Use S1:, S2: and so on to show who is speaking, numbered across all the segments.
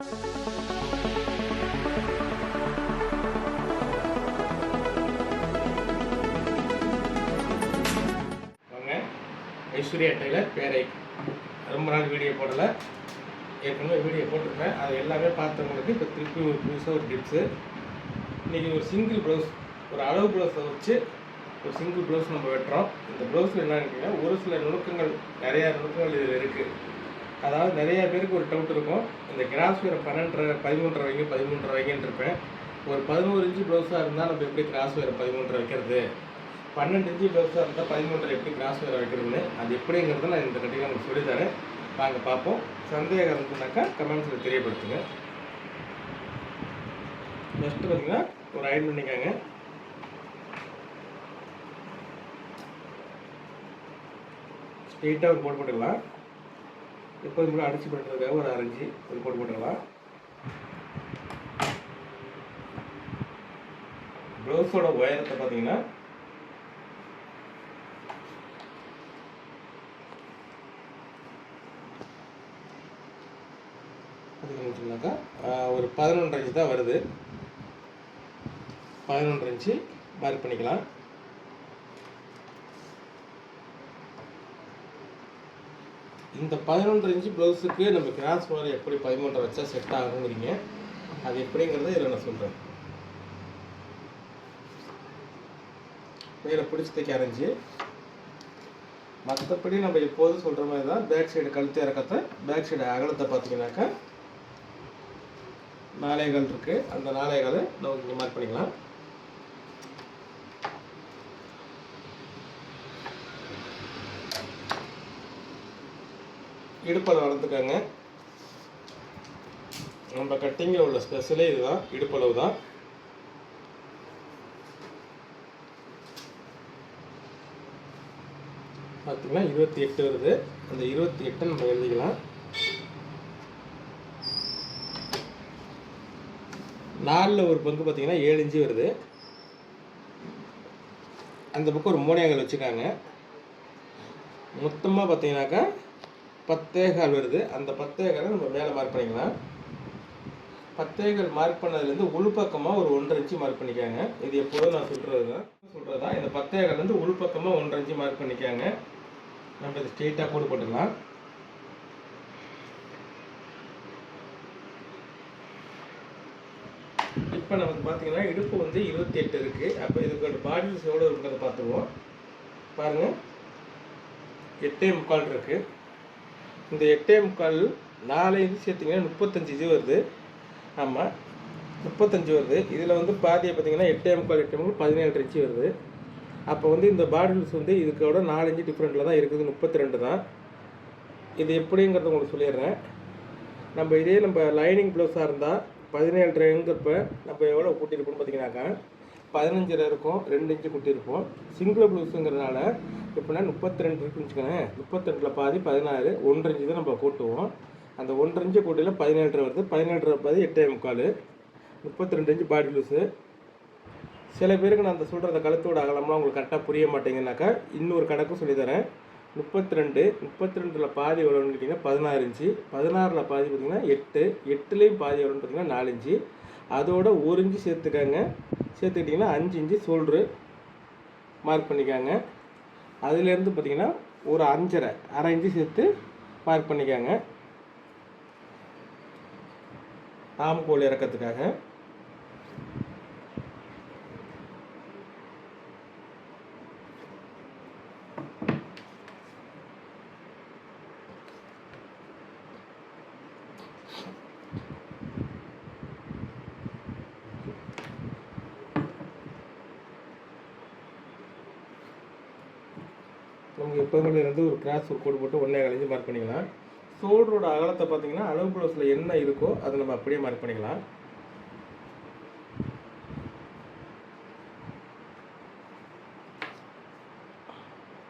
S1: வாங்க. ஐஸ்வர்யா டெய்லர் பேரை ரொம்ப நாள் வீடியோ போடலை. ஏற்கனவே வீடியோ போட்டிருப்பேன் அது எல்லாமே பார்த்தவங்களுக்கு இப்போ திருப்பி ஒரு புதுசாக ஒரு டிப்ஸு இன்றைக்கி ஒரு சிங்கிள் ப்ளவுஸ் ஒரு அளவு ப்ளவுஸை வச்சு ஒரு சிங்கிள் ப்ளவுஸ் நம்ம வெட்டுறோம். இந்த ப்ளவுஸில் என்னன்னு கேட்டிங்கன்னா ஒரு சில நுணுக்கங்கள் நிறையா நுணுக்கங்கள் இதில் இருக்குது அதாவது நிறைய பேருக்கு ஒரு டவுட் இருக்கும். இந்த கிராஸ் வேறு பன்னெண்டரை பதிமூன்றரை வைங்க பதிமூன்றரை வைங்கன்னு இருப்பேன். ஒரு பதினோரு இன்ச்சு ப்ளவுஸாக இருந்தால் நம்ம எப்படி கிராஸ் வேறு பதிமூன்றரை வைக்கிறது? பன்னெண்டு இன்ச்சு ப்ளவுஸாக இருந்தால் பதிமூன்றரை எப்படி கிராஸ் வேறு வைக்கிறதுன்னு? அது எப்படிங்கிறத நான் இந்த கட்டிங்க உங்களுக்கு சொல்லித்தரேன். வாங்க பார்ப்போம். சந்தேகம் இருந்துச்சுனாக்கா கமெண்ட்ஸில் தெரியப்படுத்துங்க. ஃபஸ்ட்டு பார்த்தீங்கன்னா ஒரு அயன் பண்ணிக்காங்க. ஸ்ட்ரெயிட்டாக ஒரு போட்டு போட்டுக்கலாம். எப்போதும் கூட அடிச்சு பண்ணுறதுக்காக ஒரு அரைஞ்சி ஒரு போட்டு போட்டுக்கலாம். ப்ளவுஸோட உயரத்தை பார்த்தீங்கன்னா பார்த்தீங்கன்னாக்கா ஒரு பதினொன்றரை இன்ச்சு தான் வருது. பதினொன்றரை இன்ச்சு மார்க் பண்ணிக்கலாம். இந்த பதினொன்று இன்ச்சு ப்ளவுஸுக்கு நம்ம கிராஸ் வார் எப்படி பதிமூன்றரை வச்சா செட் ஆகுங்கிறீங்க. அது எப்படிங்கிறத இதில் நான் சொல்கிறேன் மேலே பிடிச்சி தைக்க அரைஞ்சி மற்றபடி நம்ம எப்போதும் சொல்கிற மாதிரி தான் பேக் சைடு கழுத்து இறக்கத்தை பேக் சைடு அகலத்தை பார்த்தீங்கன்னாக்கா நாளைகள் இருக்குது அந்த நாளைகளை நம்ம இங்கே மார்க் பண்ணிக்கலாம். இடுப்பளவு வளர்த்துக்கோங்க. நம்ம கட்டிங்கில் உள்ள ஸ்பெஷலே இதுதான் இடுப்பளவு தான் பார்த்தீங்கன்னா இருபத்தி எட்டு வருது. அந்த இருபத்தி எட்டை நம்ம எழுதிக்கலாம். நாலில் ஒரு பங்கு பார்த்தீங்கன்னா ஏழு இன்ச்சு வருது. அந்த பக்கம் ஒரு மூணையாங்கல் வச்சுக்காங்க. மொத்தமாக பார்த்தீங்கன்னாக்கா பத்தேகால் வருது. அந்த பத்தேகாலை நம்ம மேலே மார்க் பண்ணிக்கலாம். பத்தேகால் மார்க் பண்ணதுலேருந்து உள்பக்கமாக ஒரு ஒன்றரை இன்ச்சு மார்க் பண்ணிக்காங்க. இது எப்போதும் நான் சொல்கிறது தான் சொல்கிறது தான் இந்த பத்தேகால்லேருந்து உள்பக்கமாக ஒன்றரை இன்ச்சு மார்க் பண்ணிக்காங்க. நம்ம இது ஸ்ட்ரெயிட்டாக போட்டு போட்டுக்கலாம். இப்போ நமக்கு பார்த்தீங்கன்னா இடுப்பு வந்து இருபத்தி எட்டு இருக்குது அப்போ இதுக்கு பாடில்ஸ் எவ்வளோ இருக்கிறத பார்த்துருவோம் பாருங்கள் எட்டே முக்கால் இருக்குது இந்த எட்டே முக்கால் நாலு இது சேர்த்திங்கன்னா முப்பத்தஞ்சு இது வருது. ஆமாம் முப்பத்தஞ்சு வருது. இதில் வந்து பாதியை பார்த்தீங்கன்னா எட்டே முக்கால் எட்டே முக்கால் பதினேழு இன்ச்சு வருது. அப்போ வந்து இந்த பாட்டில்ஸ் வந்து இதுக்கோட நாலஞ்சு டிஃப்ரெண்ட்டில் தான் இருக்குது. முப்பத்தி ரெண்டு தான். இது எப்படிங்கிறத உங்களுக்கு சொல்லிடுறேன். நம்ம இதே நம்ம லைனிங் ப்ளவுஸாக இருந்தால் பதினேழுங்கிறப்ப நம்ம எவ்வளோ கூட்டியிருக்கோம்னு பார்த்தீங்கன்னாக்கா பதினஞ்சரை இருக்கும் ரெண்டு இன்ச்சு கூட்டியிருப்போம் சிங்கிள் ப்ளவுஸுங்கிறதுனால எப்படின்னா முப்பத்தி ரெண்டு இருக்குன்னு வச்சுக்கோங்களேன். முப்பத்திரெண்டில் பாதி பதினாறு ஒன்றரை இன்ச்சு தான் நம்ம கூட்டுவோம். அந்த ஒன்றரை இன்ச்சு கூட்டியில் பதினேழரை வருது. பதினேழரை பாதி எட்டே முக்கால். முப்பத்தி ரெண்டு இன்ச்சு பாடி லூஸு சில பேருக்கு நான் அந்த சொல்கிற அந்த கழுத்தோட அகலம்லாம் உங்களுக்கு கரெக்டாக புரிய மாட்டேங்கனாக்கா இன்னொரு கணக்கும் சொல்லித்தரேன். முப்பத்தி ரெண்டு முப்பத்தி ரெண்டில் பாதி எவ்வளோன்னு கேட்டிங்கன்னா பதினாறு இன்ச்சு. பதினாறில் பாதி பார்த்திங்கன்னா எட்டு. எட்டுலேயும் பாதி எவ்வளோன்னு பார்த்தீங்கன்னா நாலு இன்ச்சு. அதோட ஒரு இன்ச்சு சேர்த்துக்கங்க. சேர்த்துக்கிட்டிங்கன்னா அஞ்சு இன்ச்சு சோல்ட்ரு மார்க் பண்ணிக்காங்க. அதுலேருந்து பார்த்தீங்கன்னா ஒரு அஞ்சரை அரை இன்ச்சு சேர்த்து மார்க் பண்ணிக்காங்க. ஆம்கோல் இறக்கிறதுக்காக நமக்கு எப்போதுமே இருந்து ஒரு கிராஸ் ஒரு கோடு போட்டு ஒன்றே கழிஞ்சு மார்க் பண்ணிக்கலாம். ஷோல்டரோட அகலத்தை பார்த்தீங்கன்னா அளவு ப்ளவுஸில் என்ன இருக்கோ அதை நம்ம அப்படியே மார்க் பண்ணிக்கலாம்.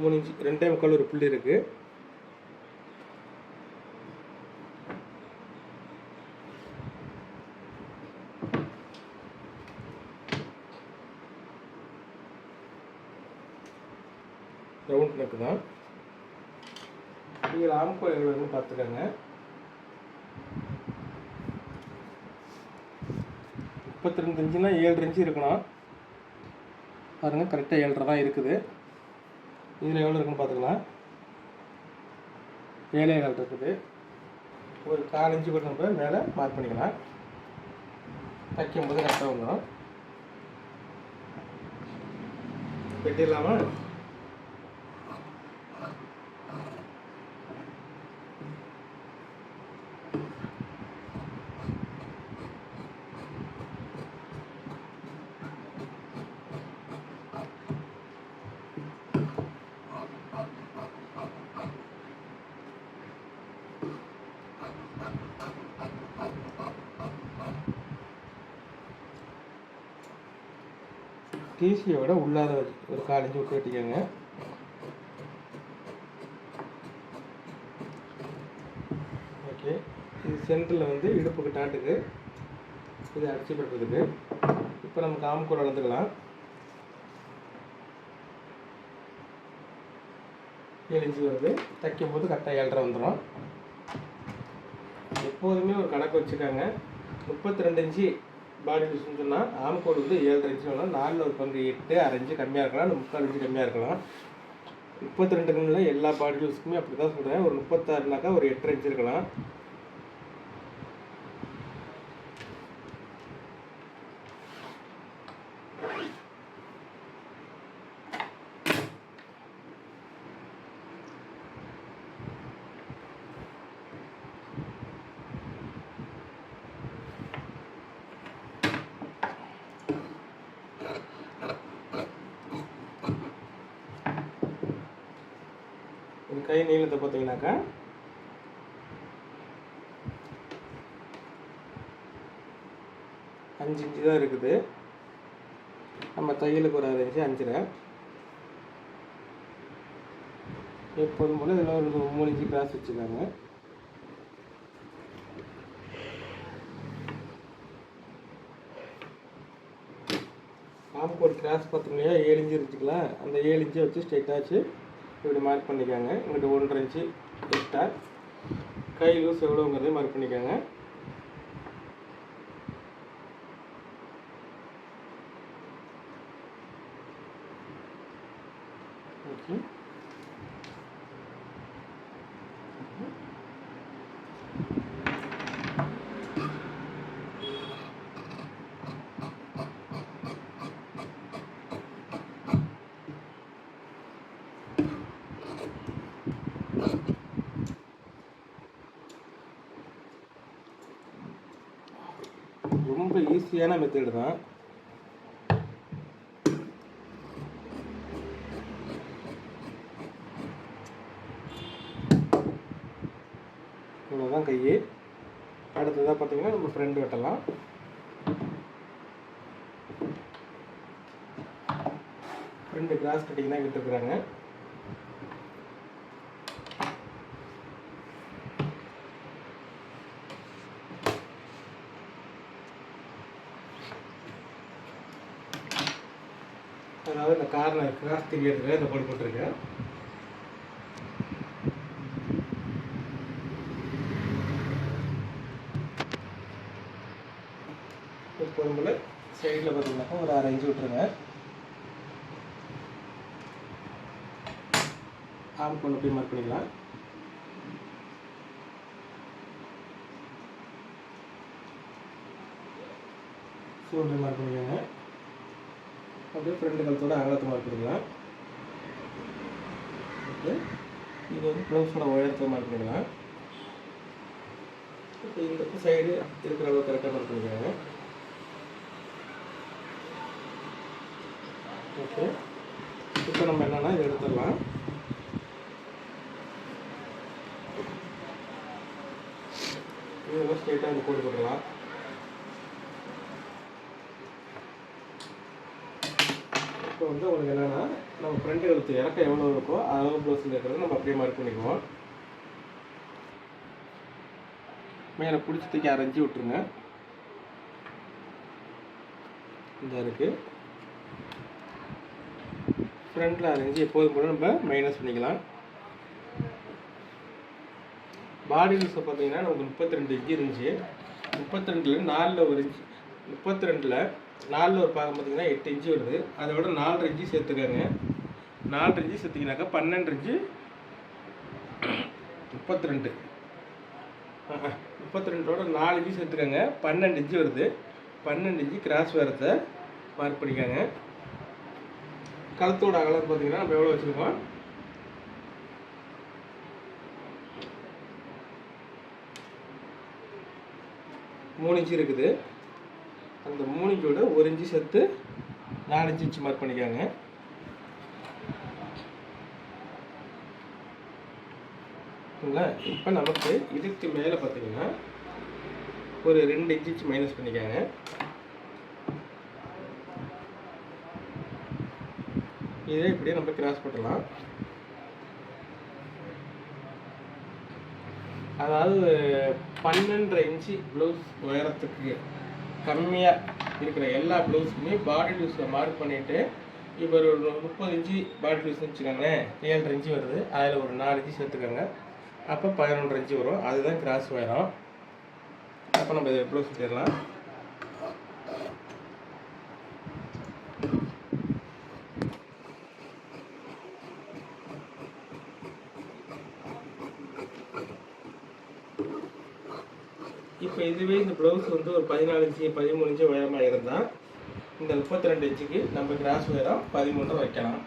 S1: மூணு இன்ச்சு ரெண்டே முக்கால் ஒரு புள்ளி இருக்குது ரவுண்ட் நெக்கு தான். நீங்கள் ஆம்கோல் எவ்வளோ பார்த்துக்கோங்க. முப்பத்தி ரெண்டு இன்ச்சுனா ஏழு இன்ச்சு இருக்கணும். பாருங்கள் கரெக்டாக ஏழரை தான் இருக்குது. இதில் எவ்வளோ இருக்குன்னு பார்த்துக்கலாம். ஏழே கால் இருக்குது. ஒரு கால் இன்ச்சு கூட நம்ம மேலே மார்க் பண்ணிக்கலாம். தைக்கும் போது கரெக்டாக வந்துடும். இல்லாமல் டிசியோட உள்ளார ஒரு காலேஜ் விட்டு வெட்டிக்கோங்க ஓகே இது சென்டரில் வந்து இடுப்புக்கு டாட்டுக்கு இது அடிச்சு பட்டுறதுக்கு இப்போ நம்ம காமக்கூட அளந்துக்கலாம் ஏழு வருது. தைக்கும் போது கரெக்டாக ஏழரை வந்துடும் எப்போதுமே ஒரு கணக்கு வச்சுருக்காங்க முப்பத்தி ரெண்டு இன்ச்சு பாடி லூஸ்னு சொன்னால் ஆம்கோடு வந்து ஏழரை இன்ச்சு வரலாம் நாலில் ஒரு பங்கு எட்டு அரைஞ்சு கம்மியாக இருக்கலாம் இல்லை முக்கால் இன்ச்சு கம்மியாக இருக்கலாம். முப்பத்தி ரெண்டுக்குள்ள எல்லா பாடி லூஸ்க்குமே அப்படி தான் சொல்கிறேன் ஒரு முப்பத்தாறுனாக்கா ஒரு எட்டரை இன்ச்சு இருக்கலாம். கை நீளத்தை பார்த்தீங்கன்னாக்கா அஞ்சு இன்ச்சு தான் இருக்குது. நம்ம தையலுக்கு ஒரு அரை இன்ச்சு அஞ்சரை. எப்போதும் போல் இதில் ஒரு மூணு இன்ச்சு கிராஸ் வச்சுருக்காங்க ஆம்க்கு ஒரு கிராஸ் பார்த்தோம் இல்லையா? ஏழு இன்ச்சு இருந்துச்சுக்கலாம் அந்த ஏழு இன்ச்சை வச்சு ஸ்ட்ரைட்டாக வச்சு இப்படி மார்க் பண்ணிக்கோங்க. இங்கிட்ட ஒன்றரை இன்ச்சு எக்ஸ்ட்ரா கை லூஸ் எவ்வளோங்கிறதையும் மார்க் பண்ணிக்கோங்க. ஓகே ரொம்ப ஈஸியான மெத்தடு தான். இவ்வளோதான் கை அடுத்ததாக பார்த்தீங்கன்னா நம்ம ஃப்ரெண்டு வெட்டலாம். ஃப்ரெண்டு கிராஸ் கட்டிங் தான் விட்டுருக்குறாங்க அதாவது இந்த காரில் கிராஸ் தெரியறதுக்கு இந்த போட்டு போட்டிருக்கேன் எப்போதும் சைடில் பார்த்தீங்கன்னாக்கா ஒரு ஆறு இன்ச்சு விட்டுருங்க. ஆம் கொண்டு போய் மார்க் பண்ணிக்கலாம். சூழ்நிலை மார்க் பண்ணிக்கோங்க. அப்படியே ஃப்ரெண்டு கழுத்தோட அகலத்தமாக மார்க் இது வந்து ப்ளவுஸோட உயரத்தை மார்க் இப்போ இந்த சைடு இருக்கிற அளவு கரெக்டாக மார்க் ஓகே. இப்போ நம்ம என்னென்னா இதை எடுத்துடலாம். இதெல்லாம் ஸ்ட்ரெயிட்டாக இந்த கோடு போட்டுடலாம் இப்போ வந்து உங்களுக்கு என்னென்னா நம்ம ஃப்ரண்ட் எழுத்து இறக்கம் எவ்வளோ இருக்கோ அளவு ப்ளவுஸில் இருக்கிறத நம்ம அப்படியே மார்க் பண்ணிக்குவோம். மேலே பிடிச்சி தூக்கி அரைஞ்சி விட்ருங்க இந்த இருக்குது ஃப்ரண்ட்டில் அரைஞ்சி எப்போதும் கூட நம்ம மைனஸ் பண்ணிக்கலாம். பாடி லூஸை பார்த்தீங்கன்னா நமக்கு முப்பத்தி ரெண்டு இன்ச்சு இருந்துச்சு. முப்பத்தி ரெண்டில் நாலில் ஒரு இன்ச்சு முப்பத்தி ரெண்டில் நாலில் ஒரு பாகம் பார்த்தீங்கன்னா எட்டு இன்ச்சு வருது. அதை விட நாலரை இன்ச்சு சேர்த்துக்கோங்க. நாலரை இன்ச்சு சேர்த்திங்கனாக்கா பன்னெண்டு இன்ச்சு முப்பத்தி ரெண்டு முப்பத்தி ரெண்டோட நாலு இன்ச்சு சேர்த்துக்கோங்க. பன்னெண்டு இன்ச்சு வருது. பன்னெண்டு இன்ச்சு கிராஸ் வேரத்தை மார்க் பண்ணிக்கோங்க. கழுத்தோட அகலம் பார்த்தீங்கன்னா நம்ம எவ்வளோ வச்சுருக்கோம்? மூணு இன்ச்சு இருக்குது. அந்த மூணு ஒரு இன்ச்சு சேர்த்து நாலஞ்சு இன்ச்சு மார்க் பண்ணிக்காங்க. இப்போ நமக்கு இதுக்கு மேலே பார்த்தீங்கன்னா ஒரு ரெண்டு இன்ச்சு மைனஸ் பண்ணிக்காங்க. இதே இப்படியே நம்ம கிராஸ் பண்ணலாம் அதாவது பன்னெண்டரை இன்ச்சு ப்ளவுஸ் உயரத்துக்கு கம்மியாக இருக்கிற எல்லா ப்ளவுஸுக்குமே பாடி லூஸை மார்க் பண்ணிவிட்டு இப்போ ஒரு முப்பது இன்ச்சு பாடி லூஸ் வச்சுக்கோங்களேன் ஏழரை இன்ச்சு வருது. அதில் ஒரு நாலு இன்ச்சு சேர்த்துக்கோங்க. அப்போ பதினொன்றரை இன்ச்சு வரும். அதுதான் கிராஸ் உயரம் அப்போ நம்ம இதை ப்ளவுஸ் தேடலாம் இப்போ இதுவே இந்த ப்ளவுஸ் வந்து ஒரு பதினாலு இன்ச்சு பதிமூணு இன்ச்சு உயரமாக இருந்தால் இந்த முப்பத்தி ரெண்டு இன்ச்சுக்கு நம்ம கிராஸ் உயரம் பதிமூன்று வைக்கலாம்.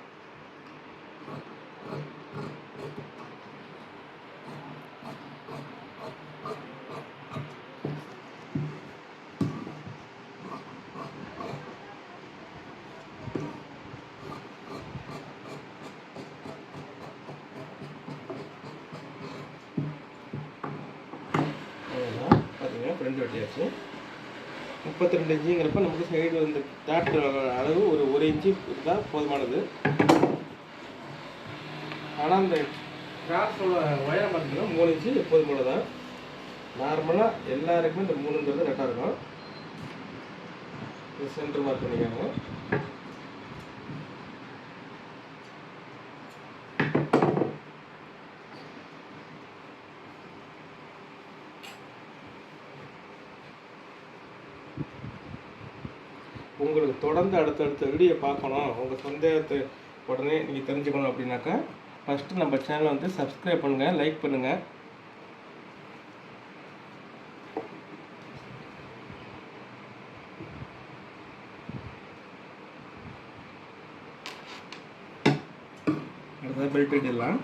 S1: ரெண்டு வெட்டியாச்சு முப்பத்தி ரெண்டு இன்ச்சுங்கிறப்ப நமக்கு சைடு வந்து தேட்டர் அளவு ஒரு ஒரு இன்ச்சு இருந்தால் போதுமானது. ஆனால் அந்த கிராஸோட ஒயரை பார்த்தீங்கன்னா மூணு இன்ச்சு எப்போதும் போல தான் நார்மலாக எல்லாருக்குமே இந்த மூணுங்கிறது கரெக்டாக இருக்கும். இது சென்டர் மார்க் பண்ணிக்கோங்க. உங்களுக்கு தொடர்ந்து அடுத்தடுத்த வீடியோ பார்க்கணும். உங்கள் சந்தேகத்தை உடனே நீங்கள் தெரிஞ்சுக்கணும் அப்படின்னாக்கா ஃபஸ்ட்டு நம்ம சேனலை வந்து சப்ஸ்கிரைப் பண்ணுங்கள் லைக் பண்ணுங்கள் அடுத்தது பெல்ட் இடலாம்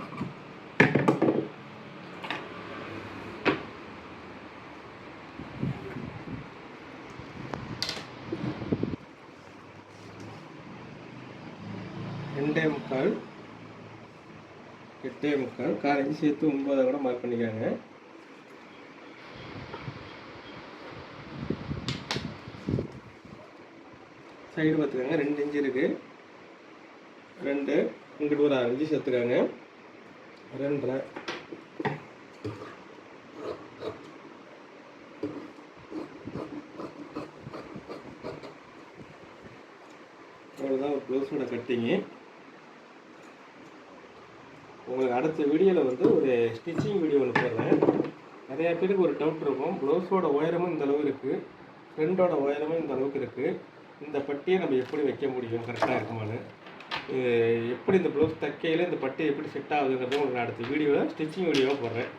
S1: ரெண்டே முக்கால் எட்டே முக்கால். காலேஜ் சேர்த்து ஒன்பதை கூட மார்க் பண்ணிக்காங்க. சைடு பார்த்துக்காங்க. ரெண்டு இன்ச்சு இருக்குது ரெண்டு. இங்கிட்டு ஒரு அஞ்சு சேர்த்துக்காங்க. ரெண்டரை. அவ்வளோதான் ஒரு ப்ளவுஸோட கட்டிங்கு உங்களுக்கு அடுத்த வீடியோவில் வந்து ஒரு ஸ்டிச்சிங் வீடியோ ஒன்று போடுறேன். நிறையா பேருக்கு ஒரு டவுட் இருக்கும். ப்ளவுஸோட உயரமும் இந்த அளவு இருக்குது ஃப்ரெண்டோட உயரமும் இந்த அளவுக்கு இருக்குது இந்த பட்டியை நம்ம எப்படி வைக்க முடியும்? கரெக்டாக இருக்குமான்னு. இது எப்படி இந்த ப்ளவுஸ் தைக்கையில் இந்த பட்டி எப்படி செட் ஆகுதுங்கிறத உங்களுக்கு நான் அடுத்த வீடியோவில் ஸ்டிச்சிங் வீடியோவாக போடுறேன்.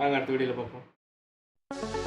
S1: நாங்கள் அடுத்த வீடியோவில் பார்ப்போம்.